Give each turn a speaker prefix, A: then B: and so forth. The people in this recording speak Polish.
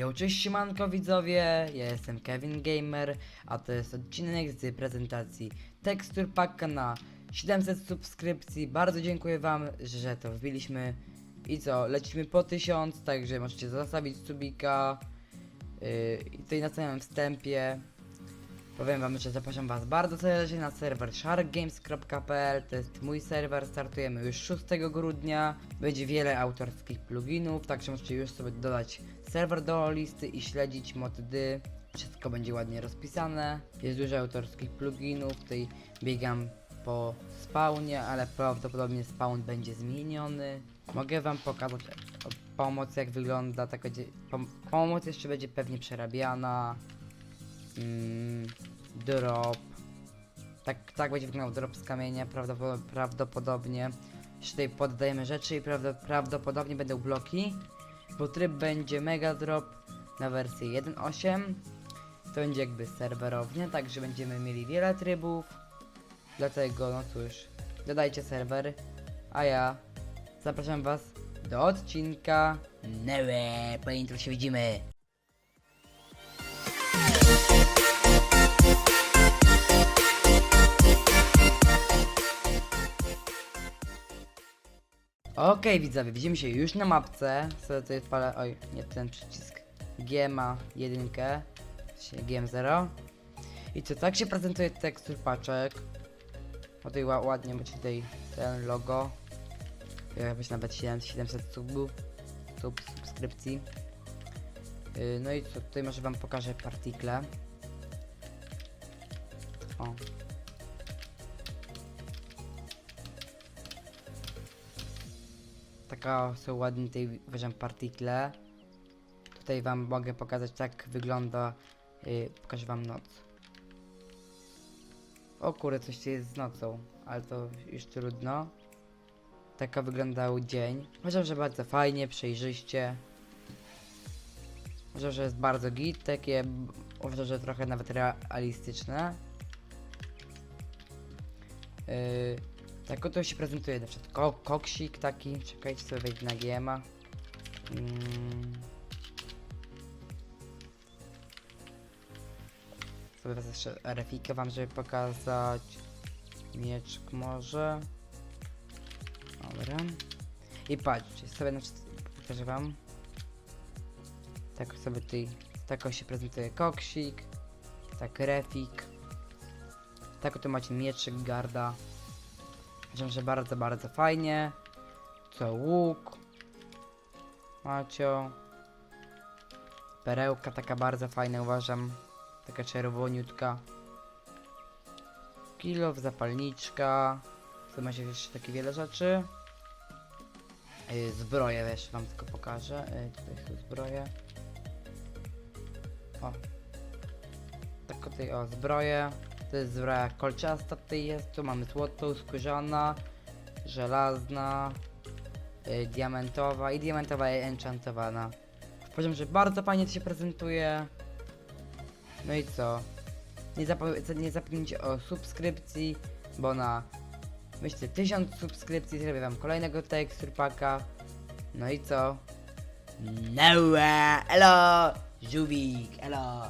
A: Yo, cześć siemanko widzowie, ja jestem Kevin Gamer, a to jest odcinek z prezentacji tekstur packa na 700 subskrypcji. Bardzo dziękuję wam, że to wbiliśmy. I co, lecimy po 1000, także możecie zostawić subika. Yy, I tutaj na samym wstępie powiem wam, że zapraszam was bardzo serdecznie na serwer sharkgames.pl To jest mój serwer, startujemy już 6 grudnia. Będzie wiele autorskich pluginów, także możecie już sobie dodać serwer do listy i śledzić mody. Wszystko będzie ładnie rozpisane. Jest dużo autorskich pluginów. Tutaj biegam po spawnie, ale prawdopodobnie spawn będzie zmieniony. Mogę wam pokazać pomoc jak wygląda. Tak będzie, pom pomoc jeszcze będzie pewnie przerabiana. Mm, drop. Tak, tak będzie wyglądał drop z kamienia prawdopo- prawdopodobnie. Jeszcze tutaj poddajemy rzeczy i prawdo- prawdopodobnie będą bloki bo tryb będzie Mega Drop na wersję 1.8. To będzie jakby serwerownia, także będziemy mieli wiele trybów. Dlatego, no cóż, dodajcie serwer, a ja zapraszam Was do odcinka. Newe, po intro się widzimy. Okej widzowie, widzimy się już na mapce. Sobie tutaj odpalę, oj, nie ten przycisk. GMA 1, się GM0. I co, tak się prezentuje tekstur paczek. O tutaj ła- ładnie będzie tutaj ten logo. Jakbyś nawet 7, 700 subów, sub, subskrypcji. Yy, no i co, tutaj może wam pokażę partikle. O, Taka są ładne tutaj uważam partikle. Tutaj wam mogę pokazać jak wygląda. Yy, pokażę wam noc. O kurde, coś tu jest z nocą, ale to już trudno. Taka wyglądał dzień. Uważam, że bardzo fajnie, przejrzyście. Uważam, że jest bardzo git, takie uważam, że trochę nawet realistyczne. Yy, tak oto się prezentuje na przykład ko koksik taki, czekajcie sobie wejść na GMA. Mm. Sobie wezmę jeszcze refikę wam, żeby pokazać. Mieczk może. Dobra. I patrzcie, sobie na przykład pokażę wam. Tak sobie tutaj, tak się prezentuje koksik. Tak refik. Tak oto macie mieczyk, garda. Uważam, że bardzo, bardzo fajnie. Co łuk. Macio. Perełka taka bardzo fajna uważam. Taka czerwoniutka. Kilow, zapalniczka. Co macie jeszcze takie wiele rzeczy. Yy, zbroje wiesz, wam tylko pokażę. Yy, tutaj są zbroje. O. Tak tutaj o zbroje. To jest zbroja kolczasta tutaj jest, tu mamy złotą, skórzana, żelazna, y, diamentowa i diamentowa i enchantowana. Poziom, że bardzo fajnie to się prezentuje. No i co? Nie, zapo- nie zapomnijcie o subskrypcji, bo na myślę 1000 subskrypcji zrobię wam kolejnego tekstur paka. No i co? No, elo! Żubik, elo!